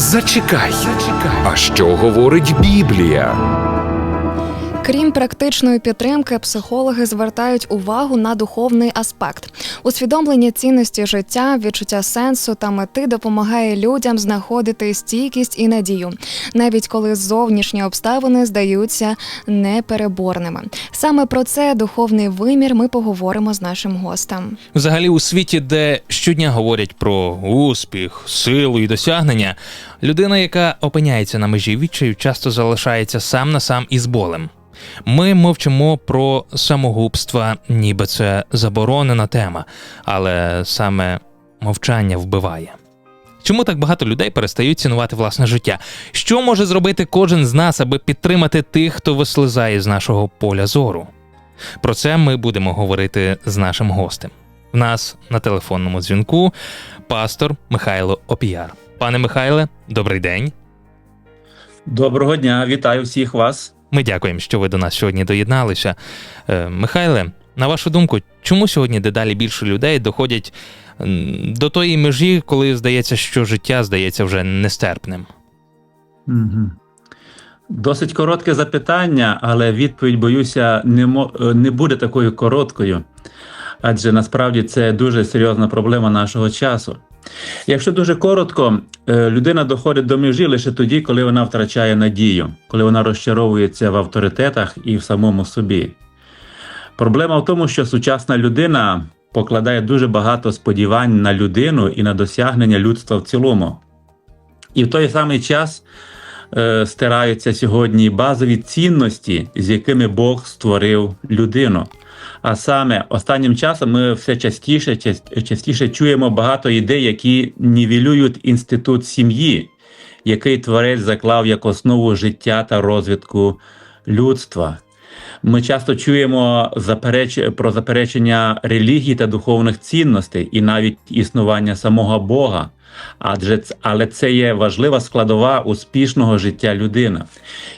Зачекай, зачекай. А що говорить Біблія? Крім практичної підтримки, психологи звертають увагу на духовний аспект. Усвідомлення цінності життя, відчуття сенсу та мети допомагає людям знаходити стійкість і надію, навіть коли зовнішні обставини здаються непереборними. Саме про це духовний вимір ми поговоримо з нашим гостем. Взагалі, у світі, де щодня говорять про успіх, силу і досягнення, людина, яка опиняється на межі відчаю, часто залишається сам на сам із болем. Ми мовчимо про самогубства, ніби це заборонена тема, але саме мовчання вбиває. Чому так багато людей перестають цінувати власне життя? Що може зробити кожен з нас, аби підтримати тих, хто вислизає з нашого поля зору? Про це ми будемо говорити з нашим гостем. В нас на телефонному дзвінку пастор Михайло Опіяр. Пане Михайле, добрий день. Доброго дня, вітаю всіх вас. Ми дякуємо, що ви до нас сьогодні доєдналися. Е, Михайле, на вашу думку, чому сьогодні дедалі більше людей доходять до тої межі, коли здається, що життя здається вже нестерпним? Досить коротке запитання, але відповідь, боюся, не, мо... е, не буде такою короткою, адже насправді це дуже серйозна проблема нашого часу. Якщо дуже коротко, е, людина доходить до межі лише тоді, коли вона втрачає надію, коли вона розчаровується в авторитетах і в самому собі. Проблема в тому, що сучасна людина покладає дуже багато сподівань на людину і на досягнення людства в цілому. І в той самий час е, стираються сьогодні базові цінності, з якими Бог створив людину. А саме останнім часом ми все частіше, част- частіше чуємо багато ідей, які нівелюють інститут сім'ї, який творець заклав як основу життя та розвитку людства. Ми часто чуємо запереч... про заперечення релігії та духовних цінностей і навіть існування самого Бога. Адже але це є важлива складова успішного життя людини.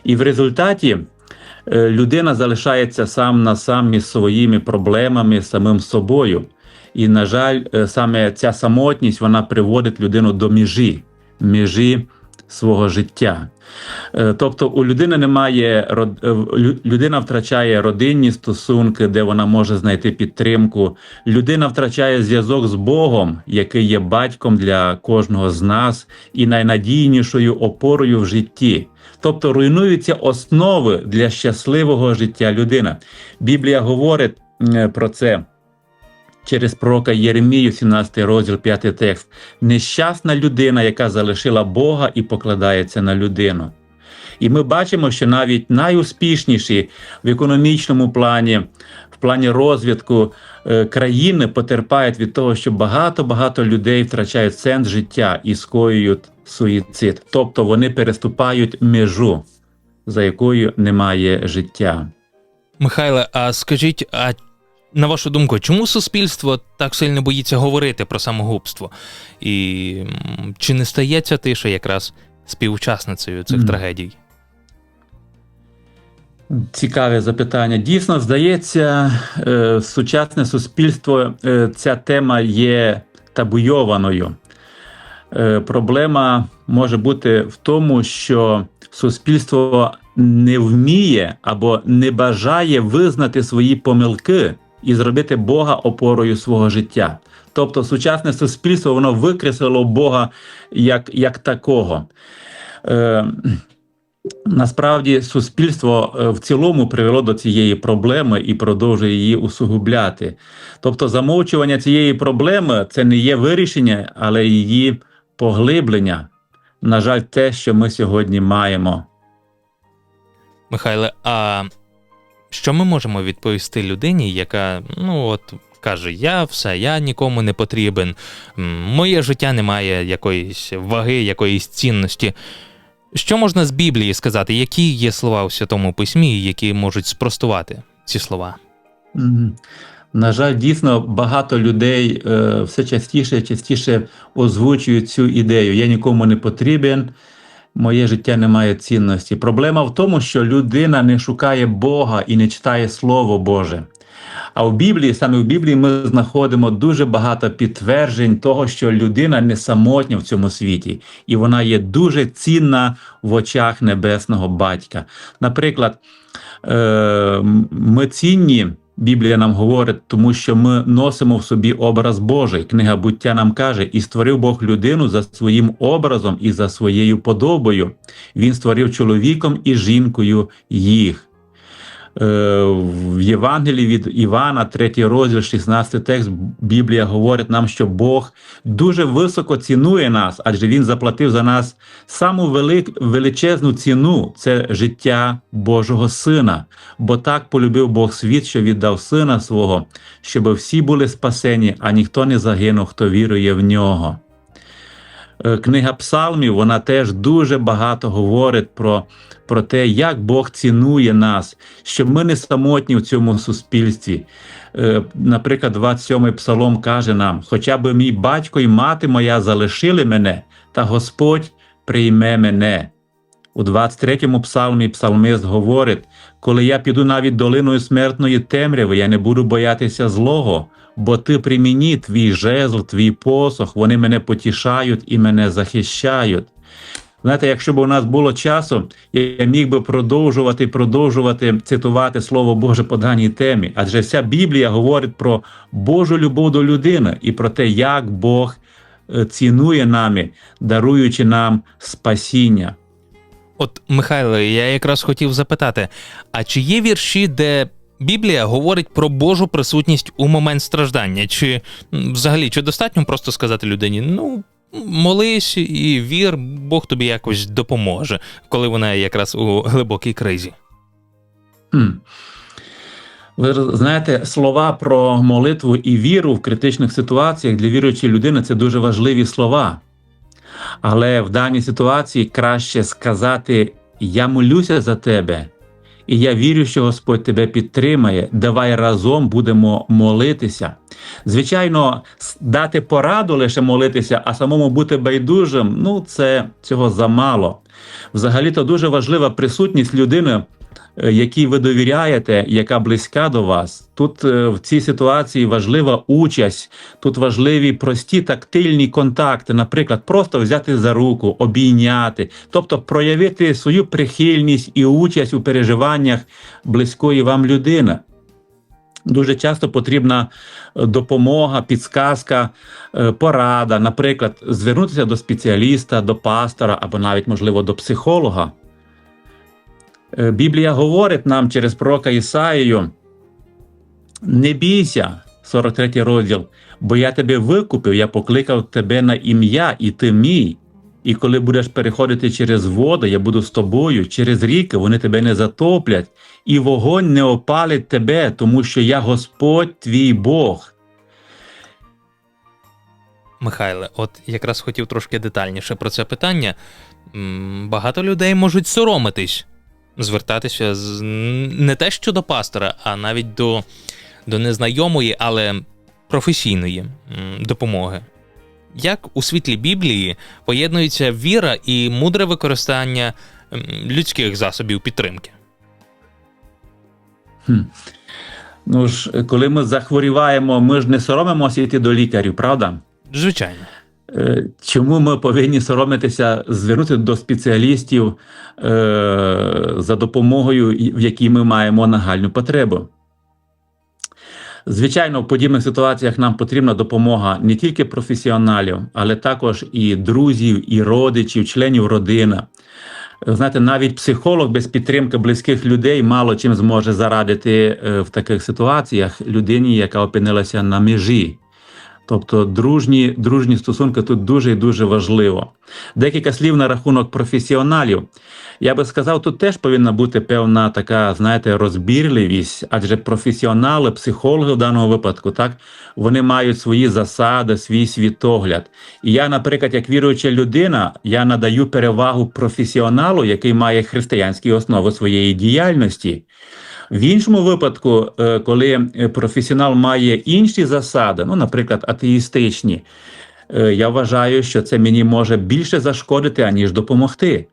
І в результаті людина залишається сам на сам із своїми проблемами, самим собою. І, на жаль, е, саме ця самотність вона приводить людину до межі, межі свого життя. Е, Тобто у людини немає е, людина втрачає родинні стосунки, де вона може знайти підтримку. Людина втрачає зв'язок з Богом, який є батьком для кожного з нас і найнадійнішою опорою в житті. Тобто руйнуються основи для щасливого життя людини. Біблія говорить про це через пророка Єремію, 17 розділ, 5 текст. Нещасна людина, яка залишила Бога і покладається на людину. І ми бачимо, що навіть найуспішніші в економічному плані, в плані розвитку е, країни потерпають від того, що багато-багато людей втрачають сенс життя і скоюють суїцид. Тобто вони переступають межу, за якою немає життя. Михайле, а скажіть, а на вашу думку, чому суспільство так сильно боїться говорити про самогубство? І чи не стається тиша якраз співучасницею цих Мгм. трагедій? Цікаве запитання. Дійсно, здається, е, сучасне суспільство е, ця тема є табуйованою. Е, Проблема може бути в тому, що суспільство не вміє або не бажає визнати свої помилки і зробити Бога опорою свого життя. Тобто, сучасне суспільство воно викреслило Бога як, як такого. Е, Насправді суспільство е, в цілому привело до цієї проблеми і продовжує її усугубляти. Тобто, замовчування цієї проблеми це не є вирішення, але її поглиблення. На жаль, те, що ми сьогодні маємо. Михайле, а що ми можемо відповісти людині, яка ну от каже: Я все, я нікому не потрібен, моє життя не має якоїсь ваги, якоїсь цінності. Що можна з Біблії сказати? Які є слова у Святому Письмі, які можуть спростувати ці слова? На жаль, дійсно багато людей е, все частіше і частіше озвучують цю ідею: я нікому не потрібен, моє життя не має цінності. Проблема в тому, що людина не шукає Бога і не читає Слово Боже. А в Біблії, саме в Біблії, ми знаходимо дуже багато підтверджень того, що людина не самотня в цьому світі, і вона є дуже цінна в очах небесного батька. Наприклад, е, ми цінні. Біблія нам говорить, тому що ми носимо в собі образ Божий. Книга буття нам каже, і створив Бог людину за своїм образом і за своєю подобою. Він створив чоловіком і жінкою їх. Е, В Євангелії від Івана, 3 розділ, 16 текст, Біблія говорить нам, що Бог дуже високо цінує нас, адже Він заплатив за нас саму велик, величезну ціну це життя Божого Сина. Бо так полюбив Бог світ, що віддав Сина свого, щоб всі були спасені, а ніхто не загинув, хто вірує в нього. Е, Книга Псалмів вона теж дуже багато говорить про, про те, як Бог цінує нас, що ми не самотні в цьому суспільстві. Е, Наприклад, 27-й псалом каже нам: Хоча б мій батько і мати моя залишили мене, та Господь прийме мене. У 23-му псалмі псалмист говорить: коли я піду навіть долиною смертної темряви, я не буду боятися злого, бо ти при мені, твій жезл, твій посох, вони мене потішають і мене захищають. Знаєте, якщо б у нас було часу, я міг би продовжувати продовжувати цитувати Слово Боже по даній темі, адже вся Біблія говорить про Божу любов до людини і про те, як Бог е, цінує нами, даруючи нам спасіння. От, Михайло, я якраз хотів запитати: а чи є вірші, де Біблія говорить про Божу присутність у момент страждання? Чи взагалі чи достатньо просто сказати людині: ну, молись і вір, Бог тобі якось допоможе, коли вона якраз у глибокій кризі? Ви знаєте, слова про молитву і віру в критичних ситуаціях для віруючої людини це дуже важливі слова. Але в даній ситуації краще сказати: Я молюся за тебе, і я вірю, що Господь тебе підтримає. Давай разом будемо молитися. Звичайно, дати пораду лише молитися, а самому бути байдужим ну це цього замало. Взагалі-то дуже важлива присутність людини, якій ви довіряєте, яка близька до вас. Тут е, в цій ситуації важлива участь, тут важливі прості тактильні контакти, наприклад, просто взяти за руку, обійняти, тобто проявити свою прихильність і участь у переживаннях близької вам людини. Дуже часто потрібна е, допомога, підсказка, е, порада, наприклад, звернутися до спеціаліста, до пастора або навіть, можливо, до психолога. Е, Біблія говорить нам через пророка Ісаїю: не бійся, 43 розділ, бо я тебе викупив, я покликав тебе на ім'я, і ти мій. І коли будеш переходити через воду, я буду з тобою, через ріки вони тебе не затоплять, і вогонь не опалить тебе, тому що я Господь твій Бог. Михайле, от якраз хотів трошки детальніше про це питання. Багато людей можуть соромитись, звертатися з не те що до пастора, а навіть до, до незнайомої, але професійної допомоги. Як у світлі Біблії поєднується віра і мудре використання людських засобів підтримки? Хм. Ну ж, коли ми захворіваємо, ми ж не соромимося йти до лікарів, правда? Звичайно. Е, Чому ми повинні соромитися звернутися до спеціалістів е, за допомогою, в якій ми маємо нагальну потребу? Звичайно, в подібних ситуаціях нам потрібна допомога не тільки професіоналів, але також і друзів, і родичів, членів родини. Знаєте, навіть психолог без підтримки близьких людей мало чим зможе зарадити е, в таких ситуаціях людині, яка опинилася на межі. Тобто дружні, дружні стосунки тут дуже і дуже важливо. Декілька слів на рахунок професіоналів. Я би сказав, тут теж повинна бути певна така, знаєте, розбірливість, адже професіонали, психологи в даному випадку, так, вони мають свої засади, свій світогляд. І я, наприклад, як віруюча людина, я надаю перевагу професіоналу, який має християнські основи своєї діяльності. В іншому випадку, е, коли е, професіонал має інші засади, ну, наприклад, атеїстичні, е, я вважаю, що це мені може більше зашкодити, аніж допомогти.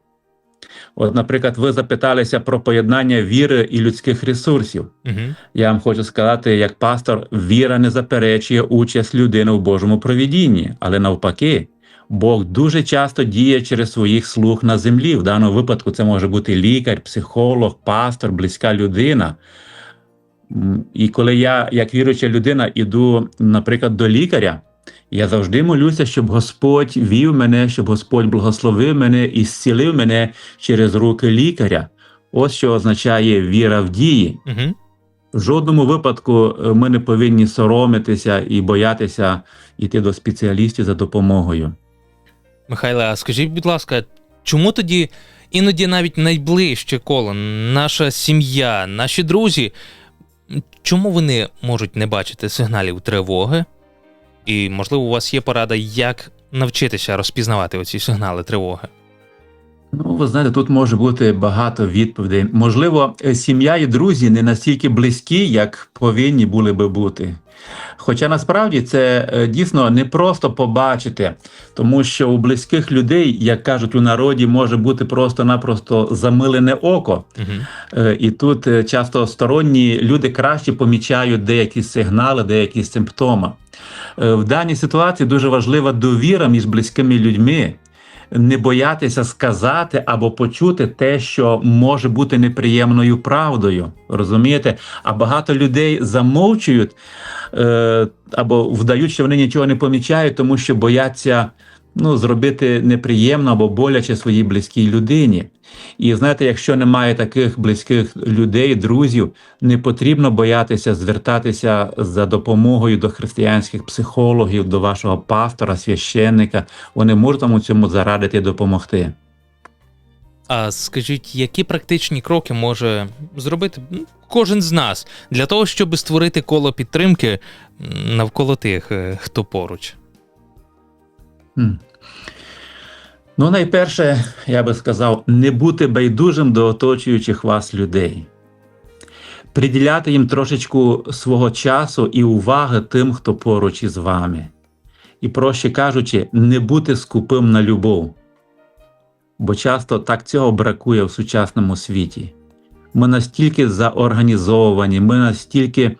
От, наприклад, ви запиталися про поєднання віри і людських ресурсів. Угу. Я вам хочу сказати, як пастор, віра не заперечує участь людини в Божому провідінні, але навпаки, Бог дуже часто діє через своїх слуг на землі. В даному випадку це може бути лікар, психолог, пастор, близька людина. І коли я, як віруюча людина, іду, наприклад, до лікаря, я завжди молюся, щоб Господь вів мене, щоб Господь благословив мене і зцілив мене через руки лікаря. Ось що означає віра в дії. Угу. В жодному випадку е, ми не повинні соромитися і боятися йти до спеціалістів за допомогою. Михайле, а скажіть, будь ласка, чому тоді іноді навіть найближче коло, наша сім'я, наші друзі, чому вони можуть не бачити сигналів тривоги? І, можливо, у вас є порада, як навчитися розпізнавати оці сигнали тривоги? Ну, ви знаєте, тут може бути багато відповідей. Можливо, е, сім'я і друзі не настільки близькі, як повинні були би бути. Хоча насправді це е, дійсно не просто побачити, тому що у близьких людей, як кажуть у народі, може бути просто-напросто замилене око. Угу. І тут часто сторонні люди краще помічають деякі сигнали, деякі симптоми. В даній ситуації дуже важлива довіра між близькими людьми. Не боятися сказати або почути те, що може бути неприємною правдою. Розумієте? А багато людей замовчують е, або вдають, що вони нічого не помічають, тому що бояться ну, зробити неприємно або боляче своїй близькій людині. І знаєте, якщо немає таких близьких людей, друзів, не потрібно боятися звертатися за допомогою до християнських психологів, до вашого пастора, священника. Вони можуть вам у цьому зарадити і допомогти. А скажіть, які практичні кроки може зробити кожен з нас для того, щоб створити коло підтримки навколо тих, е, хто поруч? Хм. Ну, найперше, я би сказав, не бути байдужим до оточуючих вас людей. Приділяти їм трошечку свого часу і уваги тим, хто поруч із вами. І, проще кажучи, не бути скупим на любов. Бо часто так цього бракує в сучасному світі. Ми настільки заорганізовані, ми настільки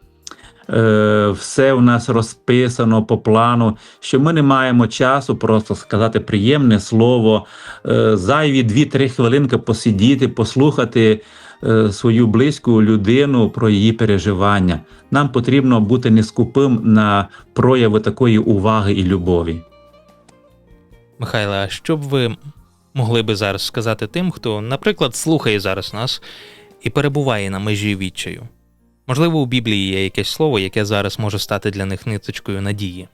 все у нас розписано по плану, що ми не маємо часу просто сказати приємне слово, е, зайві 2-3 хвилинки посидіти, послухати е, свою близьку людину про її переживання. Нам потрібно бути не скупим на прояви такої уваги і любові. Михайло, а що б ви могли би зараз сказати тим, хто, наприклад, слухає зараз нас і перебуває на межі відчаю? Можливо, у Біблії є якесь слово, яке зараз може стати для них ниточкою надії.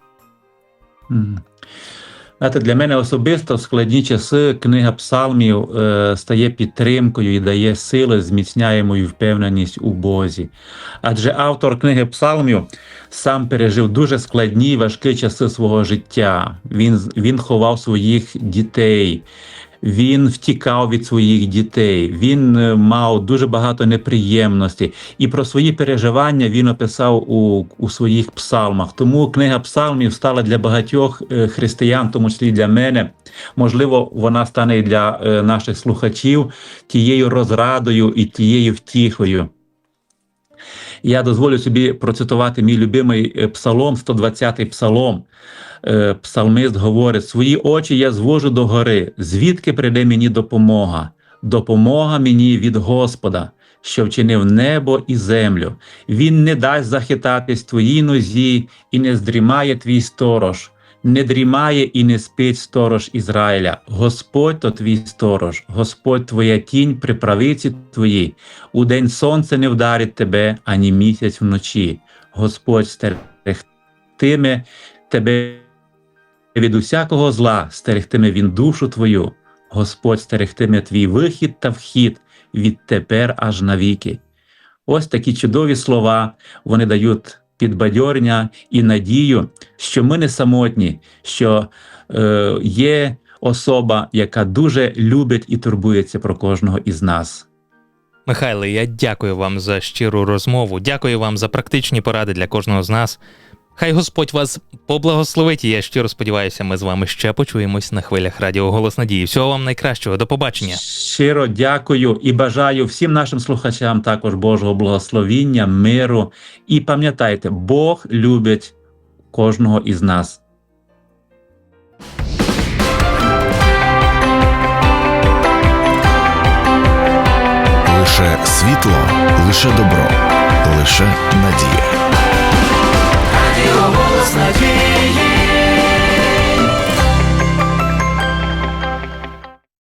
Знаєте, для мене особисто в складні часи книга псалмів е, стає підтримкою і дає сили, зміцняє мою впевненість у Бозі. Адже автор книги псалмів сам пережив дуже складні і важкі часи свого життя. Він, він ховав своїх дітей. Він втікав від своїх дітей, він е, мав дуже багато неприємностей, і про свої переживання він описав у, у своїх псалмах. Тому книга псалмів стала для багатьох е, християн, тому числі для мене. Можливо, вона стане і для е, наших слухачів тією розрадою і тією втіхою. Я дозволю собі процитувати мій любимий е, псалом, 120-й псалом. Е, Псалмист говорить: свої очі я звожу до гори, звідки прийде мені допомога? Допомога мені від Господа, що вчинив небо і землю. Він не дасть захитатись твоїй нозі, і не здрімає твій сторож. Не дрімає і не спить сторож Ізраїля. Господь то твій сторож, Господь твоя тінь при правиці твоїй. У день сонце не вдарить тебе, ані місяць вночі. Господь стерегтиме тебе від усякого зла, стерегтиме він душу твою. Господь стерегтиме твій вихід та вхід відтепер аж навіки. Ось такі чудові слова вони дають підбадьорення і надію, що ми не самотні, що е, є особа, яка дуже любить і турбується про кожного із нас. Михайле, я дякую вам за щиру розмову. Дякую вам за практичні поради для кожного з нас. Хай Господь вас поблагословить. і Я щиро сподіваюся, ми з вами ще почуємось на хвилях Радіо Голос Надії. Всього вам найкращого. До побачення. Щиро дякую і бажаю всім нашим слухачам також Божого благословіння, миру. І пам'ятайте, Бог любить кожного із нас. Лише світло, лише добро, лише надія.